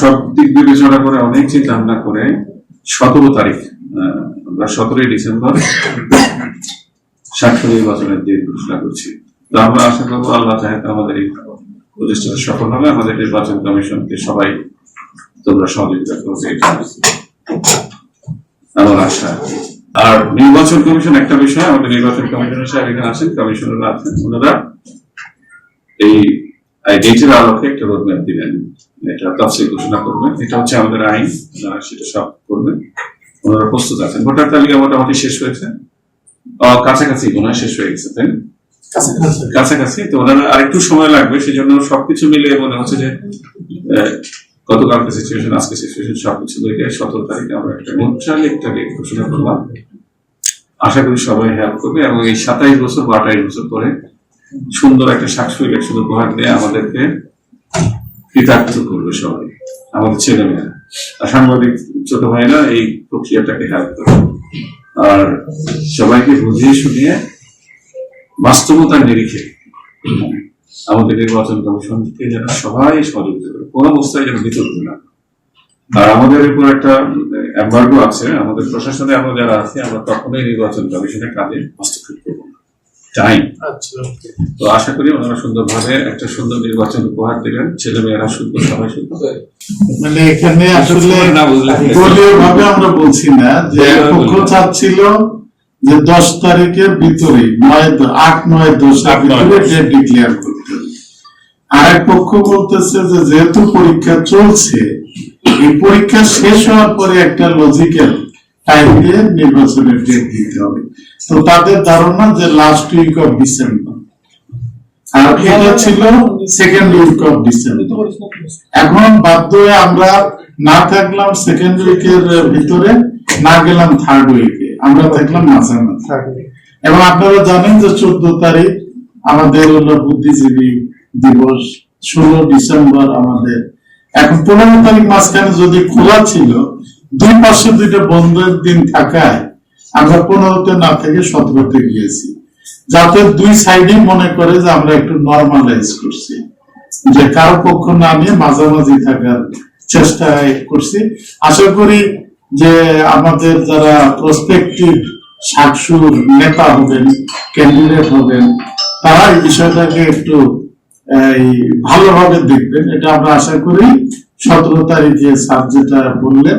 সব দিক বিবেচনা করে অনেক চিন্তা ভাবনা করে সতেরো তারিখ আমরা সতেরোই ডিসেম্বর সাক্ষ্য নির্বাচনের দিন ঘোষণা করছি। তো আমরা আশা করব আল্লাহ চাহে আমাদের এই প্রচেষ্টা সফল হবে, আমাদের নির্বাচন কমিশনকে সবাই তোমরা সহযোগিতা করবে আমার আশা। আর নির্বাচন কমিশন একটা বিষয়, আমাদের নির্বাচন কমিশনের সাহেব এখানে আছেন কমিশনাররা আছেন, ওনারা এই ডেটের আলোকে একটা রোডম্যাপ দিবেন। এটা তফসিল ঘোষণা করবেন। এটা হচ্ছে আমাদের আইন। ওনারা সেটা সব করবেন। ওনারা প্রস্তুত আছেন। ভোটার তালিকা মোটামুটি শেষ হয়েছে। কাছাকাছি হয় শেষ হয়ে গেছে তাই কাছাকাছি। তো ওনারা আরেকটু সময় লাগবে সেজন্য সবকিছু মিলে মনে হচ্ছে যে গতকালকে সিচুয়েশন আজকে সিচুয়েশন সবকিছু দেখে সতেরো তারিখে আমরা একটা মন্ত্রালয় একটা ডেট ঘোষণা করলাম। আশা করি সবাই হেল্প করবে এবং এই সাতাইশ বছর বা আঠাইশ বছর পরে সুন্দর একটা সাকসু ইলেকশন উপহার দিয়ে আমাদেরকে কৃতার্থ করবে সবাই, আমাদের ছেলে মেয়েরা আর সাংবাদিক ছোট ভাইরা এই প্রক্রিয়াটাকে হেল্প করবে আর সবাইকে বুঝিয়ে শুনিয়ে বাস্তবতার নিরিখে আমাদের নির্বাচন কমিশনকে যেন সবাই সহযোগিতা করে, কোনো অবস্থায় যেন বিতর্ক না আর আমাদের উপর একটা এম্বার্গো আছে, আমাদের প্রশাসনে আমরা যারা আছি, আমরা তখনই নির্বাচন কমিশনের কাজে হস্তক্ষেপ টাইম আচ্ছা তো আশা করি ওনারা সুন্দরভাবে একটা সুন্দর নির্বাচন উপহার দিবেন ছেলে মেয়েরা সুন্দর সবাই সুন্দর মানে এখানে আসলে দলীয় ভাবে আমরা বলছি না যে পক্ষ চাচ্ছিল যে দশ তারিখের ভিতরে নয় আট নয় দশের আট, নয়, ভিতরে দশ। ডেট ডিক্লেয়ার করতে। হবে। আর এক পক্ষ বলতেছে যে যেহেতু পরীক্ষা চলছে এই পরীক্ষা শেষ হওয়ার পরে একটা লজিক্যাল টাইম নির্বাচনের ডেট দিতে হবে। তো তাদের ধারণা যে লাস্ট উইক অফ ডিসেম্বর আর এটা ছিল সেকেন্ড উইক অফ ডিসেম্বর এখন বাধ্য হয়ে আমরা না থাকলাম সেকেন্ড উইকের ভিতরে না গেলাম থার্ড উইকে আমরা থাকলাম মাঝামাঝি এবং আপনারা জানেন যে চোদ্দ তারিখ আমাদের হলো বুদ্ধিজীবী দিবস ষোলো ডিসেম্বর আমাদের। এখন পনেরো তারিখ মাঝখানে যদি খোলা ছিল দুই পাশে দুইটা বন্ধের দিন থাকায় আমরা পনেরোতে না থেকে সতেরোতে গিয়েছি। যাতে দুই সাইডে মনে করে যে আমরা একটু নর্মালাইজ করছি। যে কারও পক্ষ না নিয়ে মাঝামাঝি থাকার চেষ্টা করছি। আশা করি যে আমাদের যারা প্রসপেক্টিভ সাকসুর নেতা হবেন ক্যান্ডিডেট হবেন, তারা এই বিষয়টাকে একটু ভালোভাবে দেখবেন। এটা আমরা আশা করি সতেরো তারিখে স্যার যেটা বললেন